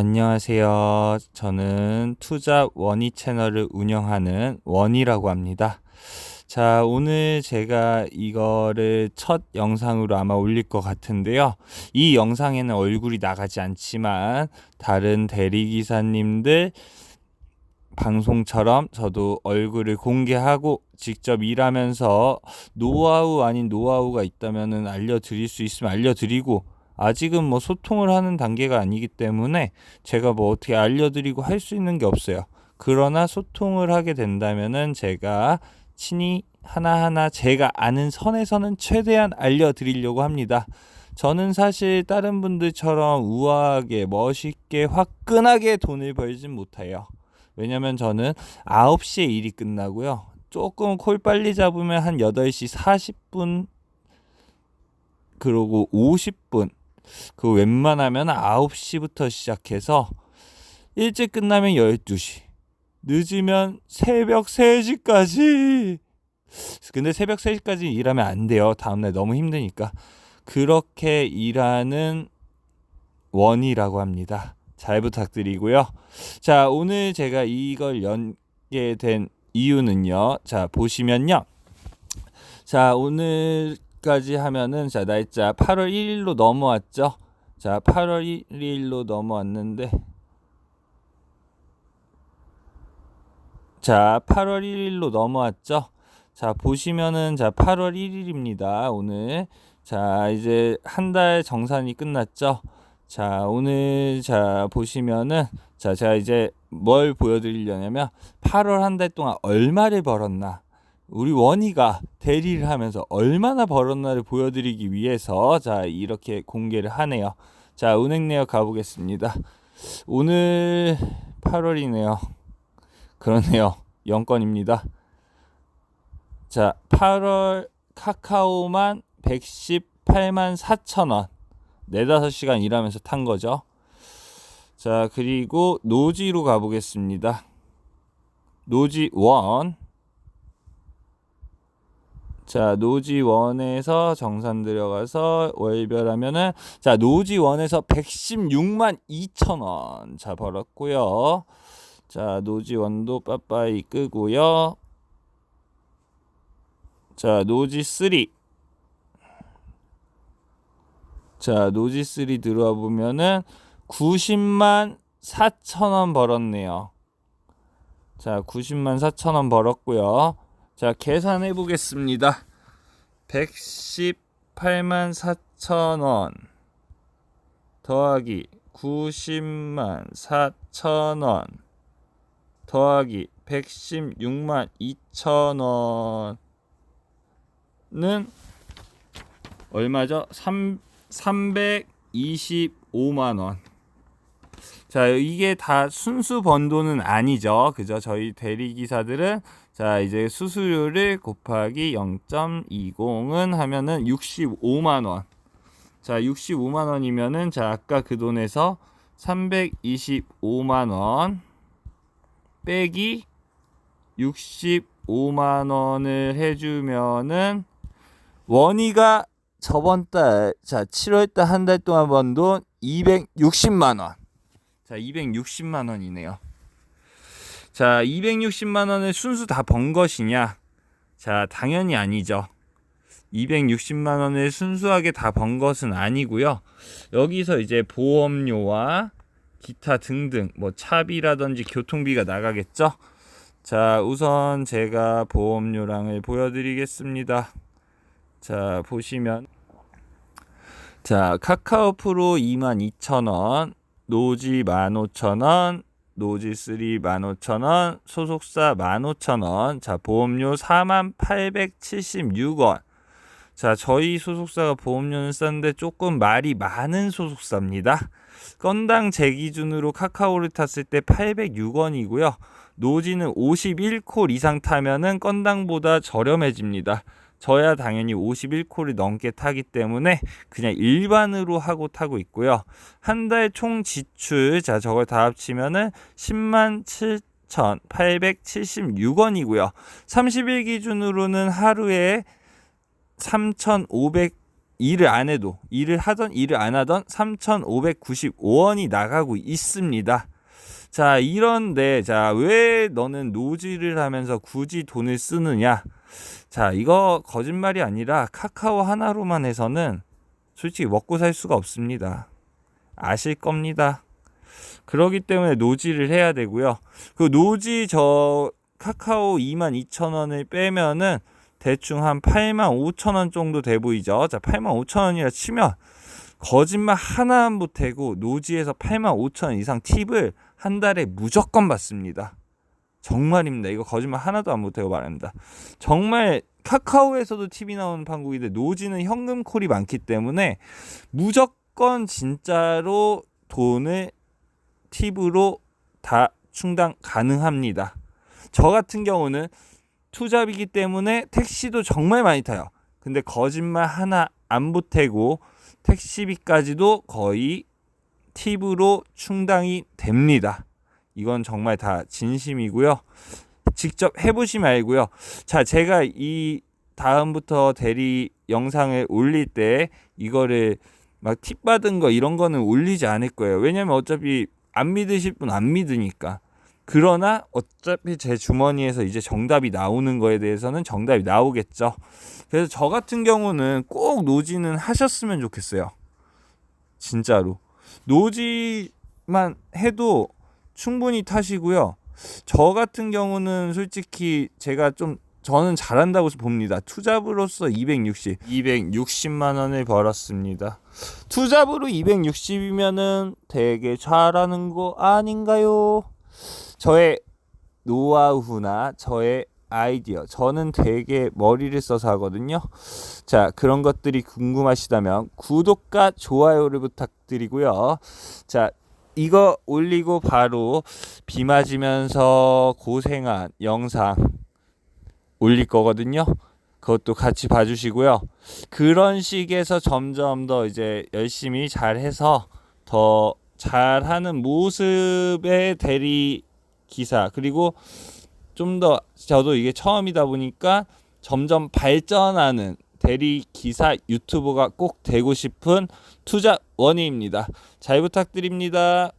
안녕하세요. 저는 투자 원희 채널을 운영하는 원희라고 합니다. 자, 오늘 제가 이거를 첫 영상으로 아마 올릴 것 같은데요. 이 영상에는 얼굴이 나가지 않지만 다른 대리기사님들 방송처럼 저도 얼굴을 공개하고 직접 일하면서 노하우 아닌 노하우가 있다면 알려드릴 수 있으면 알려드리고 아직은 뭐 소통을 하는 단계가 아니기 때문에 제가 뭐 어떻게 알려드리고 할 수 있는 게 없어요. 그러나 소통을 하게 된다면은 제가 친히 하나하나 제가 아는 선에서는 최대한 알려드리려고 합니다. 저는 사실 다른 분들처럼 우아하게, 멋있게, 화끈하게 돈을 벌진 못해요. 왜냐면 저는 9시에 일이 끝나고요. 조금 콜 빨리 잡으면 한 8시 40분, 그러고 50분, 그 웬만하면 9시부터 시작해서 일찍 끝나면 12시, 늦으면 새벽 3시까지. 근데 새벽 3시까지 일하면 안 돼요. 다음날 너무 힘드니까. 그렇게 일하는 원이라고 합니다. 잘 부탁드리고요. 자, 오늘 제가 이걸 연게 된 이유는요. 자, 보시면요. 자, 오늘 까지 하면은 자, 날짜 8월 1일로 넘어왔죠. 자, 8월 1일로 넘어왔는데 자, 8월 1일로 넘어왔죠. 자, 보시면은 자, 8월 1일입니다. 오늘. 자, 이제 한 달 정산이 끝났죠. 자, 오늘 자, 보시면은 자, 제가 이제 뭘 보여드리려냐면 8월 한 달 동안 얼마를 벌었나 우리 원희가 대리를 하면서 얼마나 벌었나를 보여드리기 위해서 자 이렇게 공개를 하네요. 자 은행 내역 가보겠습니다. 오늘 8월이네요. 그러네요. 영건입니다. 자 8월 카카오만 118만 4천 원. 4, 5시간 일하면서 탄 거죠. 자, 그리고 노지로 가보겠습니다. 노지 1. 자, 노지 1에서 정산 들어가서 월별하면은 자, 노지 1에서 116만 2천 원. 자, 벌었고요. 자, 노지 1도 빠빠이 끄고요. 자, 노지 3. 자, 노지 3 들어와 보면은 90만 4천 원 벌었네요. 자, 90만 4천 원 벌었고요. 자, 계산해 보겠습니다. 118만 4천 원 더하기 90만 4천 원 더하기 116만 2천 원은 얼마죠? 3 325만 원. 자, 이게 다 순수 번 돈은 아니죠. 그죠? 저희 대리기사들은 자, 이제 수수료를 곱하기 0.20은 하면은 65만 원. 자, 65만 원이면은 자, 아까 그 돈에서 325만 원 빼기 65만 원을 해 주면은 원이가 저번 달, 자, 7월 달 한 달 동안 번 돈 260만 원. 자, 260만 원이네요. 자, 260만 원을 순수 다 번 것이냐? 자, 당연히 아니죠. 260만 원을 순수하게 다 번 것은 아니고요. 여기서 이제 보험료와 기타 등등 뭐 차비라든지 교통비가 나가겠죠. 자, 우선 제가 보험료랑을 보여드리겠습니다. 자, 보시면 자, 카카오 프로 22,000원, 노지 15,000원, 노지 3 15,000원, 소속사 15,000원, 자, 보험료 4876원. 자, 저희 소속사가 보험료는 싼데 조금 말이 많은 소속사입니다. 건당 제 기준으로 카카오를 탔을 때 806원이고요. 노지는 51콜 이상 타면은 건당보다 저렴해집니다. 저야 당연히 51콜을 넘게 타기 때문에 그냥 일반으로 하고 타고 있고요. 한 달 총 지출, 자, 저걸 다 합치면은 10만 7,876원이고요. 30일 기준으로는 하루에 3,500 일을 안 해도 일을 하던 일을 안 하던 3,595원이 나가고 있습니다. 자, 이런데 자, 왜 너는 노지를 하면서 굳이 돈을 쓰느냐? 자, 이거 거짓말이 아니라 카카오 하나로만 해서는 솔직히 먹고 살 수가 없습니다. 아실 겁니다. 그러기 때문에 노지를 해야 되고요. 그 노지 저 카카오 22,000원을 빼면은 대충 한 85,000원 정도 돼 보이죠. 자, 85,000원이라 치면 거짓말 하나 안 보태고 노지에서 85,000원 이상 팁을 한 달에 무조건 받습니다. 정말입니다. 이거 거짓말 하나도 안 보태고 말합니다. 정말 카카오에서도 팁이 나오는 판국인데 노지는 현금 콜이 많기 때문에 무조건 진짜로 돈을 팁으로 다 충당 가능합니다. 저 같은 경우는 투잡이기 때문에 택시도 정말 많이 타요. 근데 거짓말 하나 안 보태고 택시비까지도 거의 팁으로 충당이 됩니다. 이건 정말 다 진심이고요. 직접 해보시면 알고요. 자, 제가 이 다음부터 대리 영상을 올릴 때 이거를 막 팁 받은 거 이런 거는 올리지 않을 거예요. 왜냐면 어차피 안 믿으실 분 안 믿으니까. 그러나 어차피 제 주머니에서 이제 정답이 나오는 거에 대해서는 정답이 나오겠죠. 그래서 저 같은 경우는 꼭 노지는 하셨으면 좋겠어요. 진짜로. 노지만 해도 충분히 타시고요. 저 같은 경우는 솔직히 제가 좀 저는 잘한다고 봅니다. 투잡으로서 260, 260만 원을 벌었습니다. 투잡으로 260이면은 되게 잘하는 거 아닌가요? 저의 노하우나 저의 아이디어, 저는 되게 머리를 써서 하거든요. 자, 그런 것들이 궁금하시다면 구독과 좋아요를 부탁드리고요. 자, 이거 올리고 바로 비 맞으면서 고생한 영상 올릴 거거든요. 그것도 같이 봐주시고요. 그런 식에서 점점 더 이제 열심히 잘해서 더 잘하는 모습의 대리 기사 그리고 좀 더 저도 이게 처음이다 보니까 점점 발전하는 대리 기사 유튜버가 꼭 되고 싶은 투자 원희입니다. 잘 부탁드립니다.